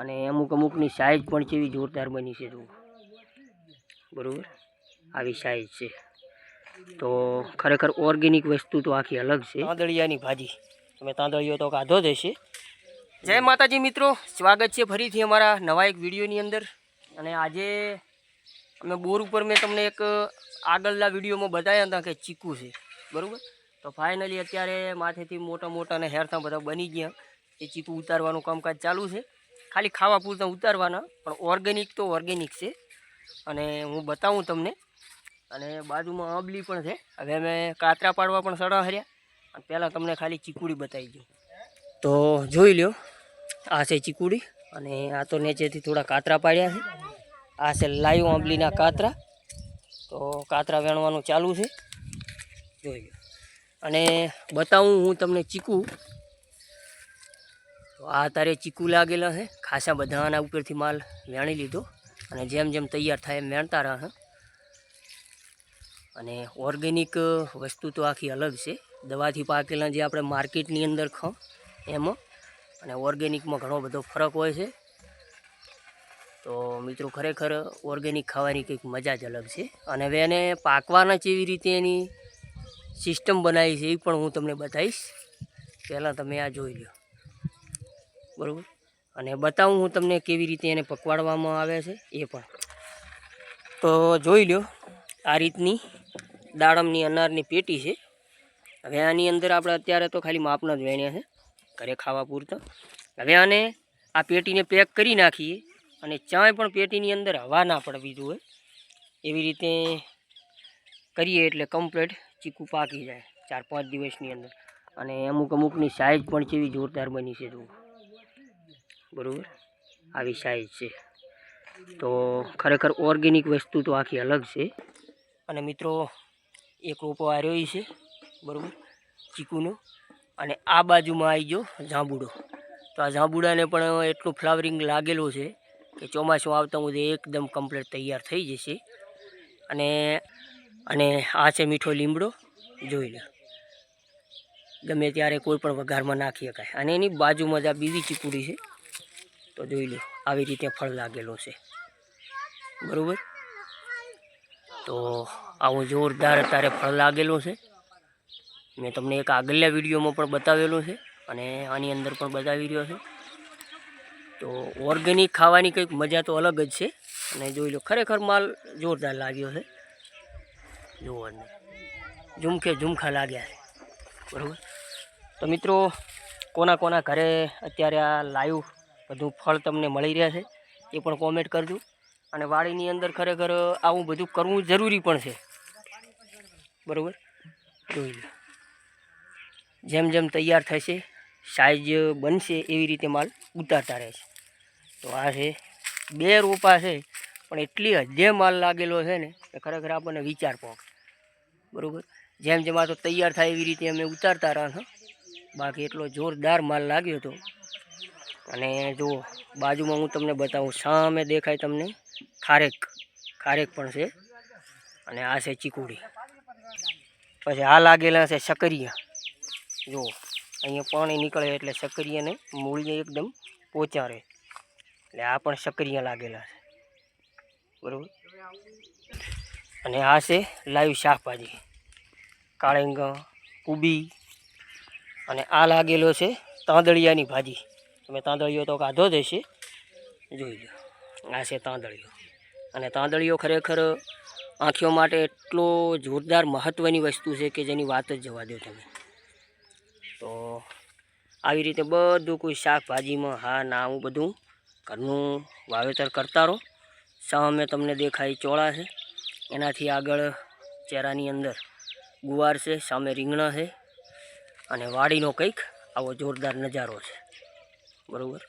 અને અમુક અમુકની સાઇઝ પણ કેવી જોરદાર બની છે જુઓ. બરાબર? આવી સાઇઝ છે. તો ખરેખર ઓર્ગેનિક વસ્તુ તો આખી અલગ છે. તાંદળિયાની ભાજી. તમે તાંદળિયો તો કાઢો જ હશે. જય માતાજી મિત્રો. સ્વાગત છે ફરીથી અમારા નવા એક વિડીયોની અંદર. અને આજે અમે બોર ઉપર મેં તમને એક આગળના વિડીયોમાં બતાવ્યા હતા કે ચીકુ છે. બરાબર? તો ફાઇનલી અત્યારે માથેથી મોટા મોટા અને હેરથા બધા બની ગયા. એ ચીકુ ઉતારવાનું કામકાજ ચાલુ છે. ખાલી ખાવા પૂરતા ઉતારવાના, પણ ઓર્ગેનિક તો ઓર્ગેનિક છે. અને હું બતાવું તમને, અને બાજુમાં આંબલી પણ છે. હવે અમે કાતરા પાડવા પણ સડા હર્યા, અને પહેલાં તમને ખાલી ચીકુડી બતાવી દઉં. તો જોઈ લ્યો, આ છે ચીકુડી, અને આ તો નીચેથી થોડા કાતરા પાડ્યા છે. આ છે લાઈવ આંબલીના કાતરા. તો કાતરા વેણવાનું ચાલુ છે. જોઈ લો અને બતાવું હું તમને ચીકુ. તો આ તારે ચીકુ લાગેલા છે ખાસા બધાના ઉપરથી માલ વેણી લીધો. અને જેમ જેમ તૈયાર થાય એમ વેણતા રહે અને ઓર્ગેનિક વસ્તુ તો આખી અલગ છે. દવાથી પાકેલા જે આપણે માર્કેટની અંદર ખાઉં એમાં. અને ઓર્ગેનિકમાં ઘણો બધો ફરક હોય છે. તો મિત્રો, ખરેખર ઓર્ગેનિક ખાવાની કંઈક મજા જ અલગ છે. અને હવે એને પાકવાના જેવી રીતે એની સિસ્ટમ બનાવી છે એ પણ હું તમને બતાવીશ. પહેલાં તમે આ જોઈ લો બરાબર? અને બતાવું હું તમને કેવી રીતે એને પકવાડવામાં આવે છે, એ પણ. તો જોઈ લો આ રીતની દાડમની અનારની પેટી છે. હવે આની અંદર આપણે અત્યારે તો ખાલી માપના જ વેણ્યા છે, ઘરે ખાવા પૂરતા. હવે આને આ પેટીને પેક કરી નાખીએ અને ચાય પણ પેટીની અંદર હવા ના પડવી જોઈએ. એવી રીતે કરીએ એટલે કમ્પ્લેટ ચીકુ પાકી જાય, ચાર પાંચ દિવસની અંદર. અને અમુક અમુકની સાઇઝ પણ કેવી જોરદાર બની છે, જુઓ. બરાબર? આવી સાઇઝ છે. તો ખરેખર ઓર્ગેનિક વસ્તુ તો આખી અલગ છે. અને મિત્રો, એક રોપો આવ્યો છે, બરાબર? ચીકુનો. અને આ બાજુમાં આવી ગયો જાંબુડો. તો આ જાંબુડાને પણ એટલું ફ્લાવરિંગ લાગેલું છે કે ચોમાસું આવતા હું એકદમ કમ્પ્લીટ તૈયાર થઈ જશે. અને અને આ છે મીઠો લીમડો, જોઈ લો. ગમે ત્યારે કોઈ પણ વઘારમાં નાખી શકાય. અને એની બાજુમાં જ આ બીજી ચીકુડી છે. તો જોઈ લો, આવી રીતે ફળ લાગેલો છે. બરાબર? તો આવું જોરદાર અત્યારે ફળ લાગેલું છે. મેં તમને એક આગલા વિડીયોમાં પણ બતાવેલો છે અને આની અંદર પણ બતાવી રહ્યો છે. તો ઓર્ગેનિક ખાવાની કંઈક મજા તો અલગ જ છે. અને જોઈ લો, ખરેખર માલ જોરદાર લાગ્યો છે. જુઓ ઝુમખે ઝુમખા લાગ્યા છે. બરાબર? તો મિત્રો, કોના કોના ઘરે અત્યારે આ લાઈવ બધું ફળ તમને મળી રહ્યા છે એ પણ કોમેન્ટ કરજો. અને વાડીની અંદર ખરેખર આવું બધું કરવું જરૂરી પણ છે. બરાબર? જોઈ લો. જેમ જેમ તૈયાર થશે સાઈઝ બનશે એવી રીતે માલ ઉતારતા રહે છે તો આ છે, બે રોપા છે, પણ એટલી હદે માલ લાગેલો છે ને, કે ખરેખર આપણને વિચાર પહોંચ બરાબર? જેમ જેમ આ તો તૈયાર થાય એવી રીતે અમે ઉતારતા રહ્યા બાકી એટલો જોરદાર માલ લાગ્યો હતો અને જો બાજુમાં હું તમને બતાવું, સામે દેખાય તમને ખારેક. ખારેક પણ છે. અને આ છે ચીકુડી. પછી આ લાગેલા છે શકરિયા જો, અહીંયા પાણી નીકળે એટલે શકરિયાને મૂળીએ એકદમ પોચારે એટલે આ પણ શકરિયા લાગેલા છે. બરાબર? અને આ છે લાઈવ શાકભાજી. કાળેંગા, કુબી અને આ લાગેલો છે તાંદળિયાની ભાજી. તમે તાંદળીઓ તો કાઢો હશે. જોઈ લો. આ છે તાંદળીઓ. અને તાંદળીઓ ખરેખર આંખીઓ માટે એટલો જોરદાર મહત્ત્વની વસ્તુ છે કે જેની વાત જ જવા દો તમે. તો આવી રીતે બધું કોઈ શાકભાજીમાં હા, ના, આવું બધું ઘરનું વાવેતર કરતા રહો. સામે તમને દેખાય ચોળા છે. એનાથી આગળ ચહેરાની અંદર ગુવાર છે, સામે રીંગણા છે અને વાડીનો કંઈક આવો જોરદાર નજારો છે. બરાબર?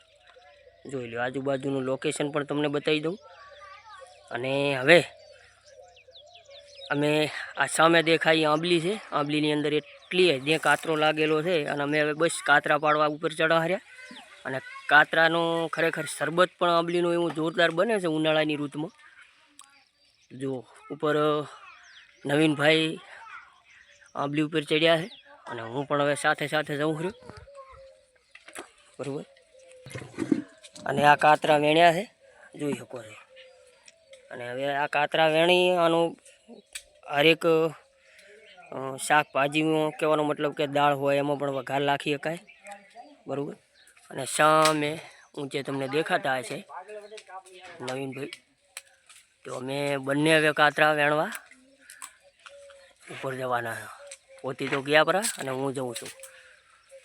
જોઈ લો આજુબાજુનું લોકેશન પણ તમને બતાવી દઉં. અને હવે અમે આ સામે દેખાય આંબલી છે. આંબલીની અંદર એટલી જે કાતરો લાગેલો છે અને અમે હવે બસ કાતરા પાડવા ઉપર ચડાવ્યા અને કાતરાનો ખરેખર શરબત પણ આંબલીનું એવું જોરદાર બને છે ઉનાળાની ઋતુમાં. જો, ઉપર નવીનભાઈ આંબલી ઉપર ચડ્યા છે. અને હું પણ હવે સાથે સાથે જઉં છું બરાબર? અને આ કાતરા વેણ્યા છે. જોઈ શકો છો. અને હવે આ કાતરા વેણી આનું હરેક શાકભાજીમાં કહેવાનો મતલબ કે દાળ હોય એમાં પણ વઘાર નાખી શકાય. બરાબર? અને સામે ઊંચે તમને દેખાતા હશે નવીનભાઈ. તો અમે બંને હવે કાતરા વેણવા ઉપર જવાના. પોતી તો ગયા પરા અને હું જઉં છું.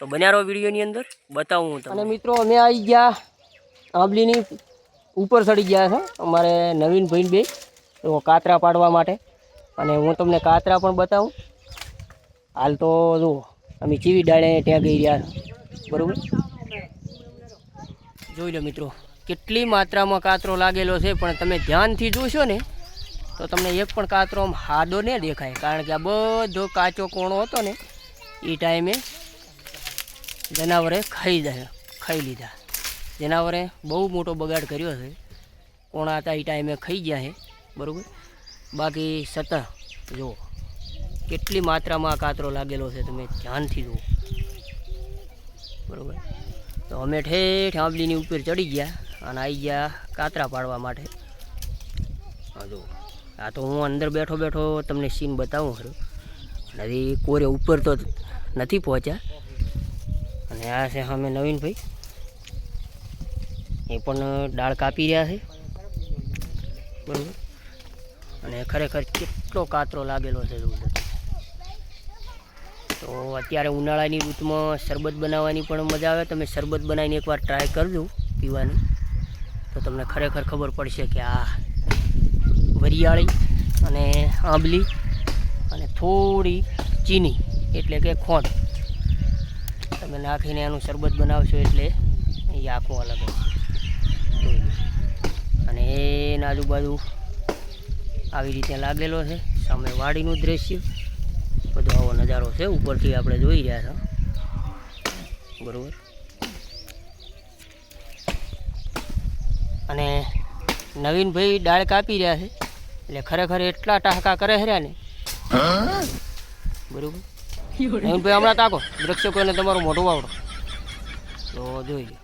તો બન્યા રહો વિડીયોની અંદર બતાવું હું તમને. અને મિત્રો અમે આવી ગયા આંબલીની ઉપર ચડી ગયા છે અમારે નવીનભાઈ બે તો કાતરા પાડવા માટે. અને હું તમને કાતરા પણ બતાવું. હાલ તો જુઓ અમે ચીવી ડાળે ત્યાં ગઈ રહ્યા બરાબર? જોઈ લો મિત્રો કેટલી માત્રામાં કાતરો લાગેલો છે પણ તમે ધ્યાનથી જોશો ને તો તમને એક પણ કાતરો આમ હાદો ન દેખાય કારણ કે આ બધો કાચો કોણો હતો ને એ ટાઈમે જનાવરે ખાઈ દે, ખાઈ લીધા. જનાવરે બહુ મોટો બગાડ કર્યો છે. કોણા હતા એ ટાઈમે ખાઈ ગયા છે, બરાબર? બાકી સતત, જુઓ, કેટલી માત્રામાં કાતરો લાગેલો છે તમે ધ્યાનથી જુઓ. બરાબર? તો અમે ઠેઠ આંબલીની ઉપર ચડી ગયા અને આવી ગયા કાતરા પાડવા માટે. હા જુઓ, આ તો હું અંદર બેઠો બેઠો તમને સીન બતાવું ખરું. હવે કોરે ઉપર તો નથી પહોંચ્યા. અને આ છે સામે નવીનભાઈ એ પણ દાળ કાપી રહ્યા છે. બરાબર. અને ખરેખર કેટલો કાતરો લાગેલો છે. તો. અત્યારે ઉનાળાની ઋતુમાં શરબત બનાવવાની પણ મજા આવે. તમે શરબત બનાવીને એકવાર ટ્રાય કરજો પીવાની. તો તમને ખરેખર ખબર પડશે કે આ વરિયાળી અને આંબલી અને થોડી ચીની એટલે કે ખોંડ તમે નાખીને એનું શરબત બનાવશો એટલે એ આખું અલગ. અને એના આજુબાજુ આવી રીતે લાગેલો છે. સામે વાડીનું દ્રશ્ય. બધો આવો નજારો છે. ઉપરથી આપણે જોઈ રહ્યા છો. બરાબર. અને નવીનભાઈ ડાળ કાપી રહ્યા છે. એટલે ખરેખર એટલા ટાંકા કરે છે ને. બરોબર. નવીનભાઈ હમણાં તાકો દ્રક્ષકોને તમારો મોઢો વાવડો તો જોઈ લો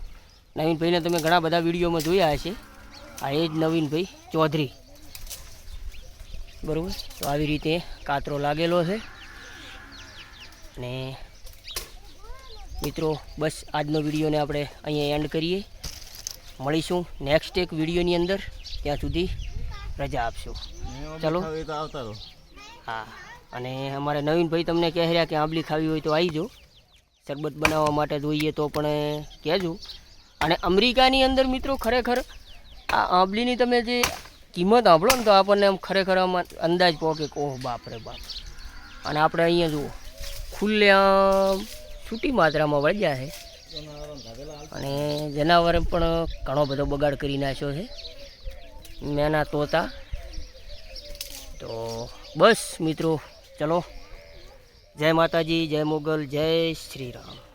નવીનભાઈને તમે ઘણા બધા વિડીયોમાં જોયા હશે. આ એ જ નવીનભાઈ ચૌધરી. બરાબર? તો આવી રીતે કાતરો લાગેલો છે. અને મિત્રો બસ આજનો વિડીયોને આપણે અહીંયા એન્ડ કરીએ. મળીશું નેક્સ્ટ એક વિડીયોની અંદર. ત્યાં સુધી રજા આપશો. ચલો. આવતા હા. અને અમારે નવીનભાઈ તમને કહે રહ્યા કે આંબલી ખાવી હોય તો આવી જો શરબત બનાવવા માટે જોઈએ તો પણ કહેજો. અને અમેરિકાની અંદર મિત્રો ખરેખર આ આંબલીની તમે જે કિંમત સાંભળો ને તો આપણને આમ ખરેખર આમ અંદાજ પહોંચે કે ઓહ, બાપ રે બાપ. અને આપણે અહીંયા જુઓ, ખુલ્લે આમ છૂટી માત્રામાં વળ્યા છે. અને જનાવરે પણ ઘણો બધો બગાડ કરી નાખ્યો છે. મેના તોતા. તો બસ મિત્રો ચલો. જય માતાજી જય મોગલ જય શ્રી રામ